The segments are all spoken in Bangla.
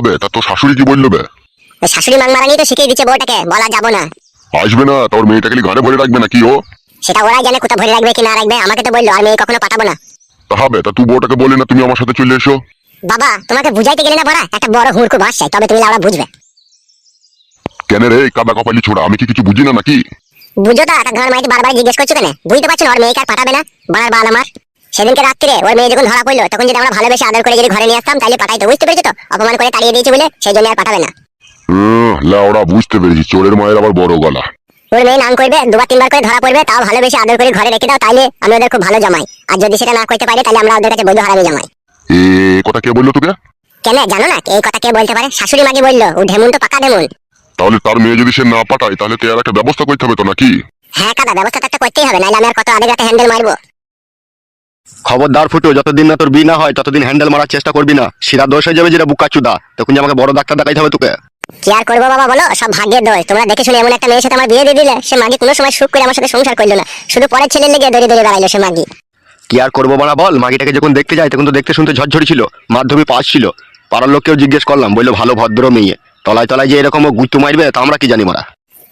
হবে তা তোর শাশুড়ি কি বলল বে? শাশুড়ি মাং মারানি তো শিখিয়ে দিচ্ছে বউটাকে বলা যাব না। আসবে না তোর মেয়েটাকে গানে ভরে রাখবে না কি ও? সেটা ওরাই জানে কোথা ভরে রাখবে কি না রাখবে আমাকে তো বলল আর মেয়ে কখনো পাঠাবো না। তা হবে তা তুই বউটাকে বলে না তুমি আমার সাথে চলে এসো। বাবা তোমাকে বুঝাইতে গেলে না বড়া একটা বড় হুড়কু বাস চাই তবে তুমি লাউড়া বুঝবে। কেন রে কাদা কপালি ছোড়া আমি কি কিছু বুঝি না নাকি? বুঝো তো একটা ঘর মাইতে বারবার জিজ্ঞেস করছ কেন? বুঝতে পারছ না ওর মেয়েকে আর পাঠাবে না? বাড়ার বাল আমার। সেদিনকে রাত্রে ওর মেয়ে যখন ধরা পড়ল তখন যদি আমরা ভালোবেসে আদর করে যদি ঘরে নিয়ে আসতাম তাহলে পাঠাইতো বুঝতে পেরেছ তো? অপমান করে তাড়িয়ে দিয়েছে বলে সেই জন্য আর পাঠাবে না। হুম, লাউড়া বুঝতে পেরেছি চোরের মায়ের আবার বড় গলা। ওর মেয়ে নাম করবে দুবার তিনবার করে ধরা পড়বে তাও ভালোবেসে আদর করে ঘরে রেখে দাও তাহলে আমি ওদের খুব ভালো জমাই। আর যদি সেটা না করতে পারি তাহলে আমরা ওদের কাছে বৈধ হারামি জমাই। এ কথা কে বলল তোকে? কেন জানো না? এই কথা কে বলতে পারে? শাশুড়ি মাকে বলল ও ঢেমুন তো পাকা ঢেমুন। তাহলে তার মেয়ে যদি সে না পাঠায় তাহলে একটা ব্যবস্থা করতে হবে তো নাকি? হ্যাঁ কাদা ব্যবস্থা তো একটা করতেই হবে নাহলে আমি আর কত আগে রাতে হ্যান্ডেল মারবো। খবরদার ফুটো যতদিন না তোর বি না হয় ততদিন হ্যান্ডেল মারার চেষ্টা করবি না। শিরা দোষ হয়ে যাবে যেটা বুকা চুদা। তখন যে আমাকে বড় ডাক্তার দেখাইতে হবে তোকে। কি আর করব বাবা বলো? সব ভাগ্যের দোষ। তোমরা দেখে শুনে এমন একটা মেয়ের সাথে আমার বিয়ে দিয়ে দিলে সে মাগি কোনো সময় সুখ করে আমার সাথে সংসার করল না। শুধু পরের ছেলের লেগে দড়ি দড়ি বেড়াইলো সে মাগি। কি আর করব বানা বল? মাগিটাকে যখন দেখতে যাই তখন তো দেখতে শুনতে ঝরঝরি ছিল মাধ্যমিক পাস ছিল। পাড়ার লোককেও জিজ্ঞেস করলাম বলল ভালো ভদ্র মেয়ে। তলায় তলায় যে এরকম ও মারবে তা আমরা কি জানি মারা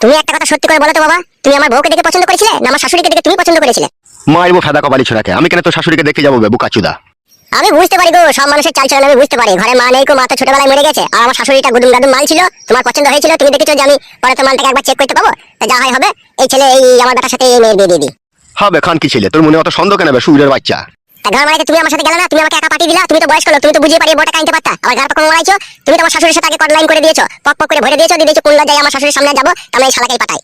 তুমি একটা কথা সত্যি করে বলো তো বাবা। তুমি আমার বউকে দেখে পছন্দ করেছিলে না আমার শাশুড়িকে দেখে তুমি পছন্দ করেছিলে? মারবো ফেদা কপালি ছোড়াকে। আমি কেন তোর শাশুড়িকে দেখতে যাব বে বুকা চুদা আমি বুঝতে পারি গো সব মানুষের চাল চলন আমি বুঝতে পারি। ঘরে মা নেই কো মা তো ছোটবেলায় মরে গেছে। আর আমার শাশুড়িটা গুদুম গাদুম মাল ছিল তোমার পছন্দ হয়েছিল তুমি দেখেছ যে আমি পরে তো মালটাকে একবার চেক করতে পাবো? তা যা হয় হবে এই ছেলে এই আমার বেটার সাথে এই মেয়ের বিয়ে দিয়ে দিই। হবে খান কি ছেলে তোর মনে অত সন্দেহ কেন বে সুরের বাচ্চা? তা ঘর মারাইতে তুমি আমার সাথে গেলে না তুমি আমাকে একা পাঠিয়ে দিলা তুমি তো বয়স করল তুমি তো বুঝিয়ে পারিয়ে বউটা কাইতে পারতা। আবার ঘর পক্ষ মারাইছো? তুমি তো আমার শাশুড়ির সাথে আগে কট লাইন করে দিয়েছ পক পক করে ভরে দিয়েছ দিয়ে দিয়েছ কোন যাই আমার শাশুড়ির সামনে যাব আমি এই শালাকেই পাঠাই।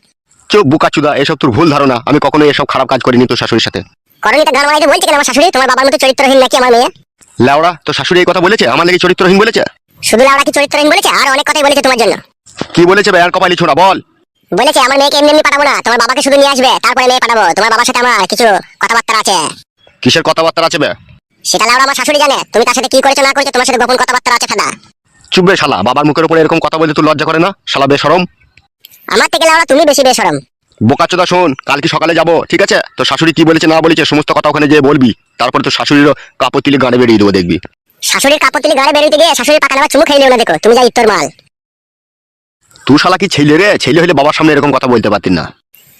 চুপ বুকা চুদা এসব তোর ভুল ধারণা। আমি কখনো এসব খারাপ কাজ করিনি তোর শাশুড়ির সাথে। করণীটা ঘর মারাইতে বলছে কেন আমার শাশুড়ি তোমার বাবার মতো চরিত্রহীন নাকি আমার মেয়ে? লেওড়া তোর শাশুড়ি এই কথা বলেছে? আমার লেগে চরিত্রহীন বলেছে? শুধু লাউড়া কি চরিত্রহীন বলেছে? আর অনেক কথাই বলেছে তোমার জন্য। কি বলেছে বে আর কপালি ছোড়া বল। বলেছে আমার মেয়েকে এমনি এমনি পাঠাবো না। তোমার বাবাকে শুধু নিয়ে আসবে তারপরে মেয়ে পাঠাবো। তোমার বাবার সাথে আমার কিছু কথাবার্তা আছে। কিসের কথাবার্তা আছে বে? সেটা লাউড়া আমার শাশুড়ি জানে। তুমি তার সাথে কি করেছ না করেছ তোমার সাথে গোপন কথাবার্তা আছে ফেদা চুপ বে শালা বাবার মুখের উপরে এরকম কথা বলতে তোর লজ্জা করে না? শালা বেসরম আমার থেকে লাউড়া তুমি বেশি বেসরম বোকাচোদা শোন কালকে সকালে যাব? ঠিক আছে? তো শাশুড়ি কি বলেছে না বলেছে সমস্ত কথা ওখানে যেয়ে বলবি। তারপরে তোর শাশুড়িরও কাপড় তুলে গানে বেরিয়ে দেবো দেখবি। শাশুড়ির কাপড় তুলে গাড়ি বেরোতে গিয়ে শাশুড়ির পাকা নেওয়া চুমু খেয়ে না দেখো। তুমি যা ইত্তর মাল। তুই শালা কি ছেলে রে? ছেলে হলে বাবার সামনে এরকম কথা বলতে পারতিস না।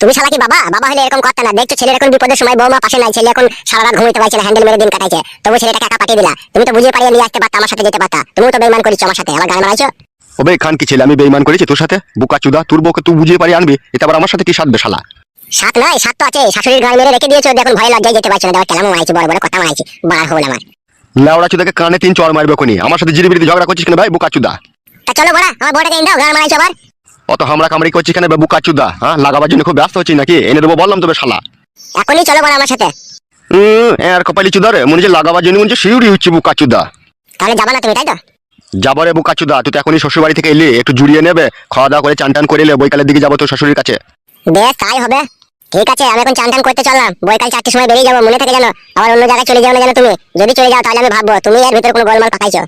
তুমি শালা কি বাবা? বাবা হলে এরকম করতে না। দেখছ ছেলের এখন বিপদের সময় বৌমা পাশে নাই। ছেলে এখন সারা রাত ঘুমাইতে পারছে না হ্যান্ডেল মেরে দিন কাটাইছে। তবু ছেলেটাকে একা পাঠিয়ে দিলা। তুমি তো বুঝিয়ে পারিয়ে নিয়ে আসতে পারতা আমার সাথে যেতে পারতা। তুমি তো বেইমান করেছ আমার সাথে। আমার গান মারাইছো ওবে খান কি ছেলে? আমি বেইমান করেছি তোর সাথে? বোকাচুদা তোর বউকে তুই বুঝিয়ে পারি আনবি? এটা আবার আমার সাথে কি সাধবে শালা? সাত নয় সাত তো আছে শাশুড়ির গান মেরে রেখে দিয়েছ দেখুন ভয় লজ্জায় যেতে পারছ না। দেখো কেলাম মারাইছি বড় বড় কথা মারাইছি। বার হল আমার। লেওড়া চুদাকে কানে তিন চর মারবে কোনি আমার সাথে জিরি বিরিতে ঝগড়া করছিস কেন ভাই বোকাচুদা তা চলো বড়া আমার বড়টাকে এনে দাও গান মারাইছো আবার। অত হামরা কামড়ি করছিস কেন বে বোকাচুদা হ্যাঁ লাগাবার জন্য খুব ব্যস্ত হচ্ছিস নাকি? এনে দেবো বললাম তবে শালা। এখনই চলো বড়া আমার সাথে। হুম আর কপালি চুদা রে মনে হচ্ছে লাগাবার জন্য মনে হচ্ছে শিউরি হচ্ছে বোকাচুদা তাহলে যাবা না তুমি তাই তো? যাব রে বোকাচুদা তুই তো এখনই শ্বশুর বাড়ি থেকে এলি একটু জুড়িয়ে নেবে খাওয়া দাওয়া করে চান টান করে এলে বৈকালের দিকে যাব তোর শ্বশুরের কাছে। বেশ তাই হবে। ঠিক আছে আমি এখন চান টান করতে চললাম। বৈকাল চারটির সময় বেরিয়ে যাব মনে থাকে জানো আবার অন্য জায়গায় চলে যাও না জানো তুমি। যদি চলে যাও তাহলে আমি ভাববো তুমি এর ভিতরে কোনো গোলমাল পাকাইছো।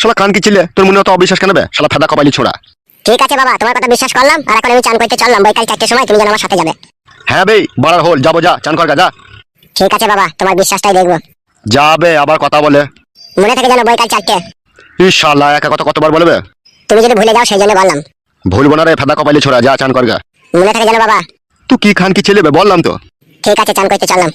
শালা কান কি ছিলে তোর মনে অত অবিশ্বাস কেন বে? শালা ফেদা কপালি ছোড়া। ঠিক আছে বাবা তোমার কথা বিশ্বাস করলাম আর এখন আমি চান করতে চললাম বৈকাল চারটির সময় তুমি যেন আমার সাথে যাবে। হ্যাঁ বেই বাড়ার হোল যাব যা চান কর গা, যা। ঠিক আছে বাবা তোমার বিশ্বাসটাই দেখব। যাবে আবার কথা বলে। মনে থেকে জানো বৈকাল চারটে। ইস একা কথা কতবার বলবে? তুমি যদি ভুলে যাও সেই জন্য বললাম। ভুলবো না রে ফাদা কপালি ছোড়া যা চান করগা মনে থাকে জানো বাবা। তুই কি খান কি ছেলে বে বললাম তো। ঠিক আছে চান করতে চললাম।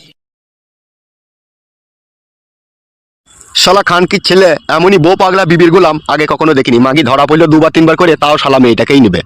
শালা খান কি ছেলে এমনই বউ পাগলা বিবির গুলাম আগে কখনো দেখিনি। মাগি ধরা পড়ল দুবার তিনবার করে তাও শালা মেয়েটাকেই নেবে।